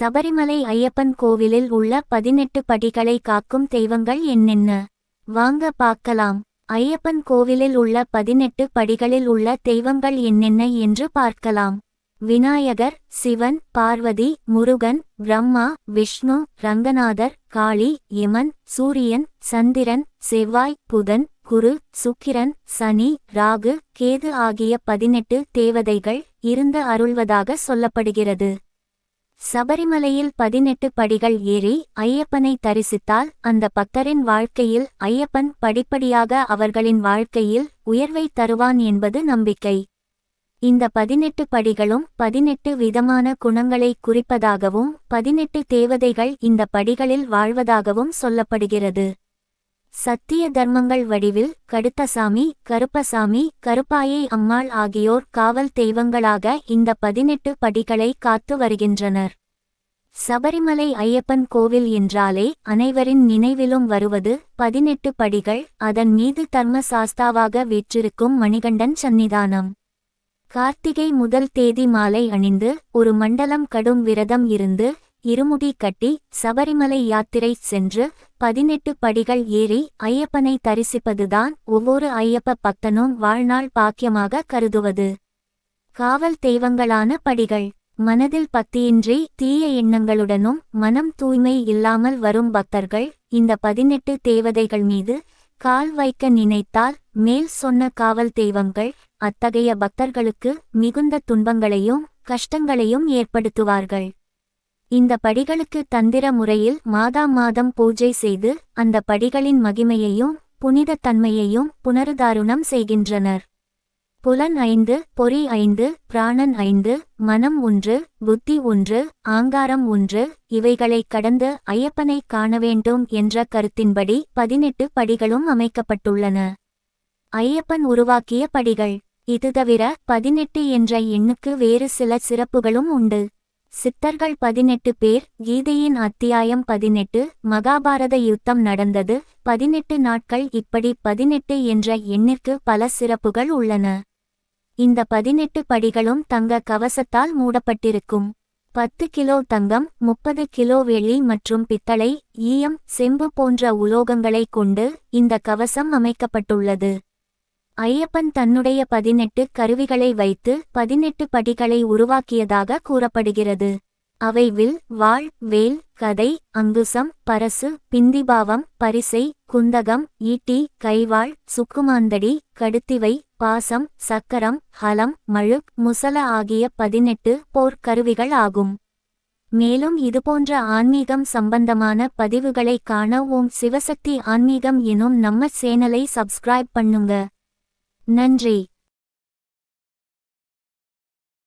சபரிமலை ஐயப்பன் கோவிலில் உள்ள பதினெட்டு படிகளை காக்கும் தெய்வங்கள் என்னென்ன? வாங்க பார்க்கலாம். ஐயப்பன் கோவிலில் உள்ள பதினெட்டு படிகளில் உள்ள தெய்வங்கள் என்னென்ன என்று பார்க்கலாம். விநாயகர் சிவன் பார்வதி முருகன் பிரம்மா விஷ்ணு ரங்கநாதர் காளி யமன் சூரியன் சந்திரன் செவ்வாய் புதன் குரு சுக்கிரன் சனி ராகு கேது ஆகிய பதினெட்டு தேவதைகள் இருந்து அருள்வதாக சொல்லப்படுகிறது. சபரிமலையில் பதினெட்டு படிகள் ஏறி ஐயப்பனை தரிசித்தால் அந்த பக்தரின் வாழ்க்கையில் ஐயப்பன் படிப்படியாக அவர்களின் வாழ்க்கையில் உயர்வை தருவான் என்பது நம்பிக்கை. இந்த பதினெட்டு படிகளும் பதினெட்டு விதமான குணங்களை குறிப்பதாகவும் பதினெட்டு தேவதைகள் இந்த படிகளில் வாழ்வதாகவும் சொல்லப்படுகிறது. சத்திய தர்மங்கள் வடிவில் கடுத்தசாமி கருப்பசாமி கருப்பாயை அம்மாள் ஆகியோர் காவல் தெய்வங்களாக இந்த பதினெட்டு படிகளை காத்து வருகின்றனர். சபரிமலை ஐயப்பன் கோவில் என்றாலே அனைவரின் நினைவிலும் வருவது பதினெட்டு படிகள் அதன் மீது தர்ம சாஸ்தாவாக வீற்றிருக்கும் மணிகண்டன் சந்நிதானம் கார்த்திகை முதல் தேதி மாலை அணிந்து ஒரு மண்டலம் கடும் விரதம் இருந்து இருமுடி கட்டி சபரிமலை யாத்திரை சென்று பதினெட்டு படிகள் ஏறி ஐயப்பனை தரிசிப்பதுதான் ஒவ்வொரு ஐயப்ப பக்தனும் வாழ்நாள் பாக்கியமாக கருதுவது. காவல் தெய்வங்களான படிகள். மனதில் பக்தியின்றி தீய எண்ணங்களுடனும் மனம் தூய்மை இல்லாமல் வரும் பக்தர்கள் இந்த பதினெட்டு தேவதைகள் மீது கால் வைக்க நினைத்தால் மேல் சொன்ன காவல் தெய்வங்கள் அத்தகைய பக்தர்களுக்கு மிகுந்த துன்பங்களையும் கஷ்டங்களையும் ஏற்படுத்துவார்கள். இந்த படிகளுக்கு தந்திர முறையில் மாதா மாதம் பூஜை செய்து அந்த படிகளின் மகிமையையும் புனிதத் தன்மையையும் புனருதாருணம் செய்கின்றனர். புலன் ஐந்து பொறி ஐந்து பிராணன் ஐந்து மனம் ஒன்று புத்தி ஒன்று ஆங்காரம் ஒன்று இவைகளைக் கடந்து ஐயப்பனை காண வேண்டும் என்ற கருத்தின்படி பதினெட்டு படிகளும் அமைக்கப்பட்டுள்ளன. ஐயப்பன் உருவாக்கிய படிகள். இது தவிர பதினெட்டு என்ற எண்ணுக்கு வேறு சில சிறப்புகளும் உண்டு. சித்தர்கள் பதினெட்டு பேர் கீதையின் அத்தியாயம் பதினெட்டு மகாபாரத யுத்தம் நடந்தது. பதினெட்டு நாட்கள் இப்படி பதினெட்டு என்ற எண்ணிற்கு பல சிறப்புகள் உள்ளன. இந்த பதினெட்டு படிகளும் தங்க கவசத்தால் மூடப்பட்டிருக்கும். பத்து கிலோ தங்கம் முப்பது கிலோ வெள்ளி மற்றும் பித்தளை ஈயம் செம்பு போன்ற உலோகங்களை கொண்டு இந்த கவசம் அமைக்கப்பட்டுள்ளது. ஐயப்பன் தன்னுடைய பதினெட்டு கருவிகளை வைத்து பதினெட்டு படிகளை உருவாக்கியதாக கூறப்படுகிறது. அவை வில் வாள் வேல் கதை அங்குசம் பரசு பிந்திபாவம் பரிசை குந்தகம் ஈட்டி கைவாள் சுக்குமாந்தடி கடுத்திவை பாசம் சக்கரம் ஹலம் மழுக் முசல ஆகிய பதினெட்டு போர்க்கருவிகள் ஆகும். மேலும் இதுபோன்ற ஆன்மீகம் சம்பந்தமான பதிவுகளை காண ஓம் சிவசக்தி ஆன்மீகம் எனும் நம்ம சேனலை சப்ஸ்கிரைப் பண்ணுங்க. நன்றி.